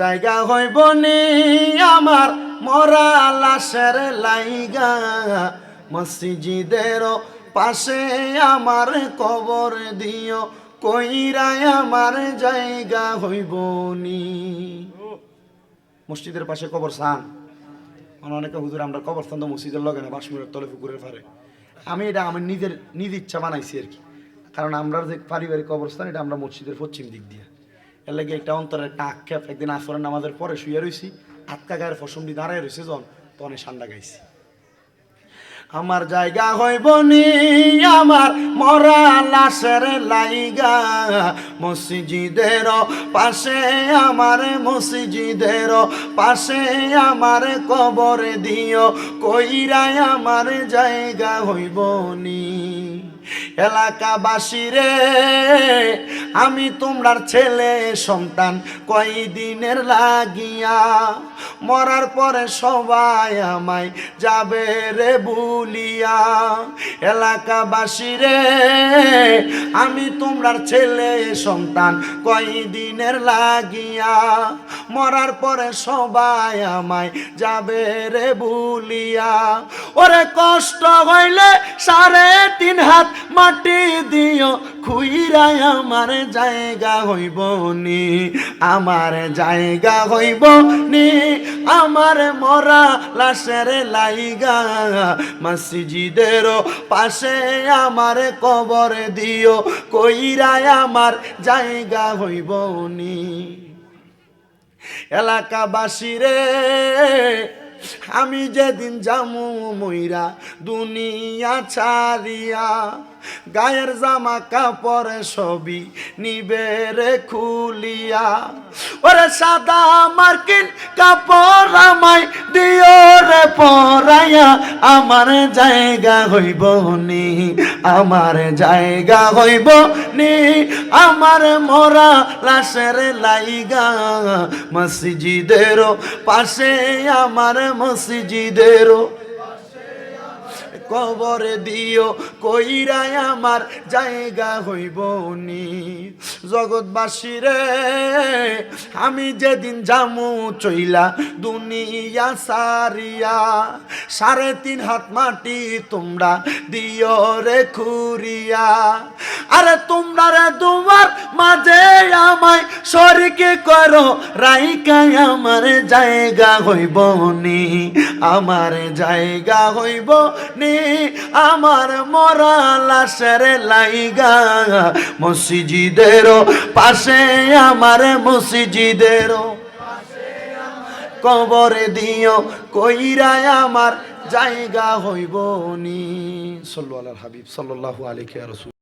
জায়গা হইব নি আমার মরা লাশের লাইগা। মসজিদের পাশে আমার কবর দিও কইরায় আমার জায়গা হইব নি। মসজিদের পাশে কবর সান মানে অনেকে, হুজুর, আমরা কবরস্থান তো মসজিদের লগে না বাসমুরের তলে, পুকুরের পারে আমি এটা আমার নিজের, নিজ ইচ্ছা বানাইছি আর কি। কারণ আমরা যে পারিবারিক কবরস্থান, এটা আমরা মসজিদের পশ্চিম দিক দিয়ে। এর লাগে একটা অন্তরের একটা আক্ষেপ একদিন আসরের নামাজের পরে শুয়ে রয়েছি আটকা গায়ের ফসমটি দাঁড়ায় রয়েছে যখন তখন সান্ডা গাইছি। আমার জায়গা হইব নি, আমার মরা লাশের লাইগা, মসজিদের পাশে আমার মসজিদের পাশে আমার কবর দিও, কইরাই আমার জায়গা হইব নি। এলাকাবাসী রে, আমি তোমরার ছেলে সন্তান কয়দিনের লাগিয়া? মরার পরে সবাই আমায় যাবে রে বুলিয়া। এলাকাবাসী রে, আমি তোমরার ছেলে সন্তান কয়দিনের লাগিয়া? মরার পরে সবাই আমায় যাবে রে বুলিয়া। ওরে কষ্ট হইলে সাড়ে তিন হাত মাটি দিও খুইরাই আমার জায়গা হইব নি আমার জায়গা হইব নি আমার মরা লাশের লাইগা। মসজিদের পাশে আমার কবর দিও কইরাই আমার জায়গা হইব নি এলাকাবাসী রে আমি যেদিন জামু মইরা দুনিয়া ছাড়িয়া, গায়ের জামা কাপড় সবই নিবে রে খুলিয়া। ওরে সাদা মার্কিন কাপড় আমায় দিও রে পরাইয়া, আমার জায়গা হইব নি, আমার জায়গা হইব নি। আমার মরা লাশের লাইগা মসজিদের পাশে আমার মসজিদের কবরে দিও কইরাই আমার জায়গা হইব নি। জগৎবাসী রে আমি যেদিন জামু চইলা দুনিয়া সারিয়া, সাড়ে তিন হাত মাটি তোমরা দিও রে খুরিয়া। আরে তোমরা রে তোমার মাঝে আমায় শরীকে করো রাইকাই আমার জায়গা হইব নি, আমার জায়গা হইব নি, আমার মরা লাশের লাইগা মসজিদের পাশে, আমার মসজিদের কবরে দিও কইরায় আমার জায়গা হইব নি। সল্লু আল্লাহ হাবিব সাল্লাল্লাহু আলাইহি ওয়া রাসূল